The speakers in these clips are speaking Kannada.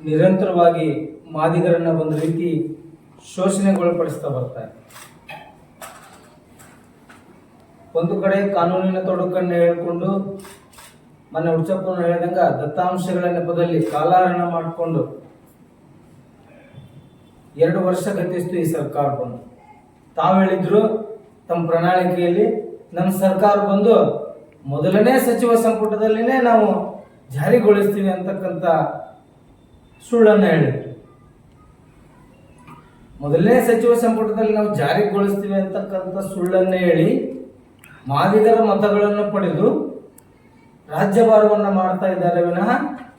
ನಿರಂತರವಾಗಿ ಮಾದಿಗರನ್ನ ಒಂದು ರೀತಿ ಶೋಷಣೆಗೊಳಪಡಿಸ್ತಾ ಬರ್ತಾರೆ ಒಂದು ಕಡೆ ಕಾನೂನಿನ ತೊಡಕನ್ನ ಹೇಳಿಕೊಂಡು ಮನೆ ಉಡ್ಚಪ್ಪನ ಹೇಳಿದಂಗ ದತ್ತಾಂಶಗಳ ನೆಪದಲ್ಲಿ ಕಾಲಹರಣ ಮಾಡಿಕೊಂಡು ಎರಡು ವರ್ಷ ಗತಿಸ್ತು ಈ ಸರ್ಕಾರ ಬಂದು. ತಾವು ಹೇಳಿದ್ರು ತಮ್ಮ ಪ್ರಣಾಳಿಕೆಯಲ್ಲಿ ನಮ್ಮ ಸರ್ಕಾರ ಬಂದು ಮೊದಲನೇ ಸಚಿವ ಸಂಪುಟದಲ್ಲಿನೇ ನಾವು ಜಾರಿಗೊಳಿಸ್ತೀವಿ ಅಂತಕ್ಕಂಥ ಸುಳ್ಳನ್ನು ಹೇಳಿದ್ರು ಮೊದಲನೇ ಸಚಿವ ಸಂಪುಟದಲ್ಲಿ ನಾವು ಜಾರಿಗೊಳಿಸ್ತೀವಿ ಅಂತಕ್ಕಂಥ ಸುಳ್ಳನ್ನ ಹೇಳಿ ಮಾದಿಗರ ಮತಗಳನ್ನು ಪಡೆದು ರಾಜ್ಯಭಾರವನ್ನು ಮಾಡ್ತಾ ಇದ್ದಾರೆ ವಿನಃ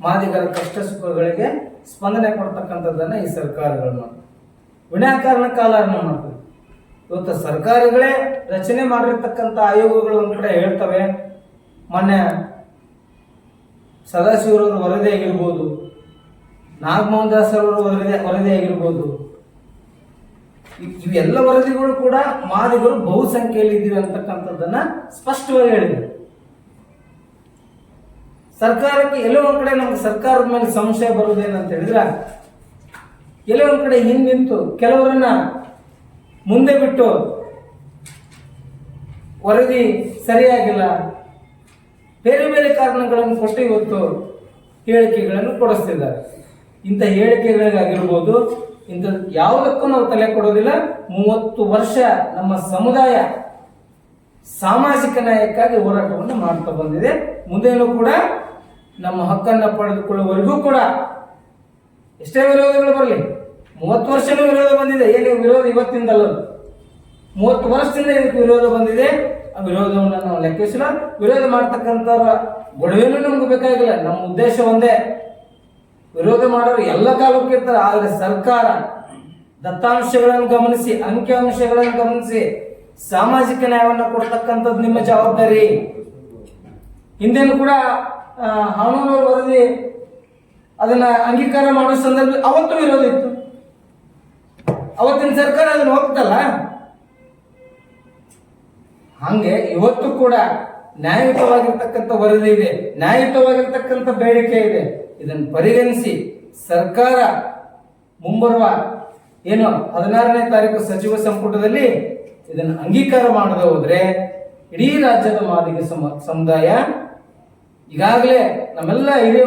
ಮಾದಿಗರ ಕಷ್ಟ ಸುಖಗಳಿಗೆ ಸ್ಪಂದನೆ ಕೊಡ್ತಕ್ಕಂಥದ್ದನ್ನ ಈ ಸರ್ಕಾರಗಳು ಮಾಡ್ತವೆ. ವಿನಾಕಾರಣ ಕಾಲಹರಣ ಮಾಡ್ತವೆ. ಇವತ್ತು ಸರ್ಕಾರಗಳೇ ರಚನೆ ಮಾಡಿರ್ತಕ್ಕಂಥ ಆಯೋಗಗಳು ಒಂದು ಕಡೆ ಹೇಳ್ತವೆ. ಮೊನ್ನೆ ಸದಾಶಿವರವರ ವರದಿ ಆಗಿರ್ಬೋದು. ನಾಗಮೋಹನ್ ದಾಸ್ ಅವರ ವರದಿ ವರದಿ ಆಗಿರ್ಬೋದು. ಇವೆಲ್ಲ ವರದಿಗಳು ಕೂಡ ಮಾದಿಗಳು ಬಹುಸಂಖ್ಯೆಯಲ್ಲಿ ಇದ್ದೀವಿ ಅಂತಕ್ಕಂಥದ್ದನ್ನ ಸ್ಪಷ್ಟವಾಗಿ ಹೇಳಿದೆ. ಸರ್ಕಾರಕ್ಕೆ ಎಲ್ಲೋ ಒಂದ್ ಕಡೆ ನಮ್ಗೆ ಸರ್ಕಾರದ ಮೇಲೆ ಸಂಶಯ ಬರುವುದೇನಂತ ಹೇಳಿದ್ರೆ, ಎಲ್ಲೋ ಒಂದ್ ಕಡೆ ಹಿಂದ್ ನಿಂತು ಕೆಲವರನ್ನ ಮುಂದೆ ಬಿಟ್ಟು ವರದಿ ಸರಿಯಾಗಿಲ್ಲ ಬೇರೆ ಬೇರೆ ಕಾರಣಗಳನ್ನು ಕೊಟ್ಟು ಇವತ್ತು ಹೇಳಿಕೆಗಳನ್ನು ಕೊಡಿಸ್ತಿದ್ದಾರೆ. ಇಂಥ ಹೇಳಿಕೆಗಳಿಗಾಗಿರ್ಬೋದು, ಇಂಥ ಯಾವುದಕ್ಕೂ ನಾವು ತಲೆ ಕೊಡೋದಿಲ್ಲ. ಮೂವತ್ತು ವರ್ಷ ನಮ್ಮ ಸಮುದಾಯ ಸಾಮಾಜಿಕ ನ್ಯಾಯಕ್ಕಾಗಿ ಹೋರಾಟವನ್ನು ಮಾಡ್ತಾ ಬಂದಿದೆ. ಮುಂದೇನು ಕೂಡ ನಮ್ಮ ಹಕ್ಕನ್ನು ಪಡೆದುಕೊಳ್ಳುವವರೆಗೂ ಕೂಡ ಎಷ್ಟೇ ವಿರೋಧಗಳು ಬರಲಿ, ಮೂವತ್ತು ವರ್ಷನೂ ವಿರೋಧ ಬಂದಿದೆ. ಏನು ವಿರೋಧ ಇವತ್ತಿಂದಲ್ಲ. ಮೂವತ್ತು ವರ್ಷದಿಂದ ಇದಕ್ಕೆ ವಿರೋಧ ಬಂದಿದೆ. ವಿರೋಧವನ್ನು ನಾವು ಲೆಕ್ಕಿಸಿಲ್ಲ ವಿರೋಧ ಮಾಡ್ತಕ್ಕಂಥವ್ರ ಗೊಡವೆನೂ ನಮ್ಗೆ ಬೇಕಾಗಿಲ್ಲ. ನಮ್ಮ ಉದ್ದೇಶ ಒಂದೇ. ವಿರೋಧ ಮಾಡೋರು ಎಲ್ಲ ಕಾಲಕ್ಕೂ ಇರ್ತಾರೆ ಆದರೆ ಸರ್ಕಾರ ದತ್ತಾಂಶಗಳನ್ನು ಗಮನಿಸಿ ಅಂಕಿಅಂಶಗಳನ್ನು ಗಮನಿಸಿ ಸಾಮಾಜಿಕ ನ್ಯಾಯವನ್ನು ಕೊಡ್ತಕ್ಕಂಥದ್ದು ನಿಮ್ಮ ಜವಾಬ್ದಾರಿ. ಹಿಂದೇನು ಕೂಡ ಆ, ಹಾನೂರವ್ರ ವರದಿ ಅದನ್ನ ಅಂಗೀಕಾರ ಮಾಡೋ ಸಂದರ್ಭ ಅವತ್ತು ವಿರೋಧ ಇತ್ತು. ಅವತ್ತಿನ ಸರ್ಕಾರ ಅದನ್ನ ಹೋಗ್ತಲ್ಲ? ಹಂಗೆ ಇವತ್ತು ಕೂಡ ನ್ಯಾಯಯುತವಾಗಿರ್ತಕ್ಕಂಥ ವರದಿ ಇದೆ, ನ್ಯಾಯಯುತವಾಗಿರ್ತಕ್ಕಂಥ ಬೇಡಿಕೆ ಇದೆ. ಇದನ್ನು ಪರಿಗಣಿಸಿ ಸರ್ಕಾರ ಮುಂಬರುವ ಏನು ಹದಿನಾರನೇ ತಾರೀಕು ಸಚಿವ ಸಂಪುಟದಲ್ಲಿ ಇದನ್ನು ಅಂಗೀಕಾರ ಮಾಡದೆ ಹೋದ್ರೆ ಇಡೀ ರಾಜ್ಯದ ಮಾದಿಗ ಸಮ, ಸಮುದಾಯ ಈಗಾಗಲೇ ನಮ್ಮೆಲ್ಲ ಹಿರಿಯ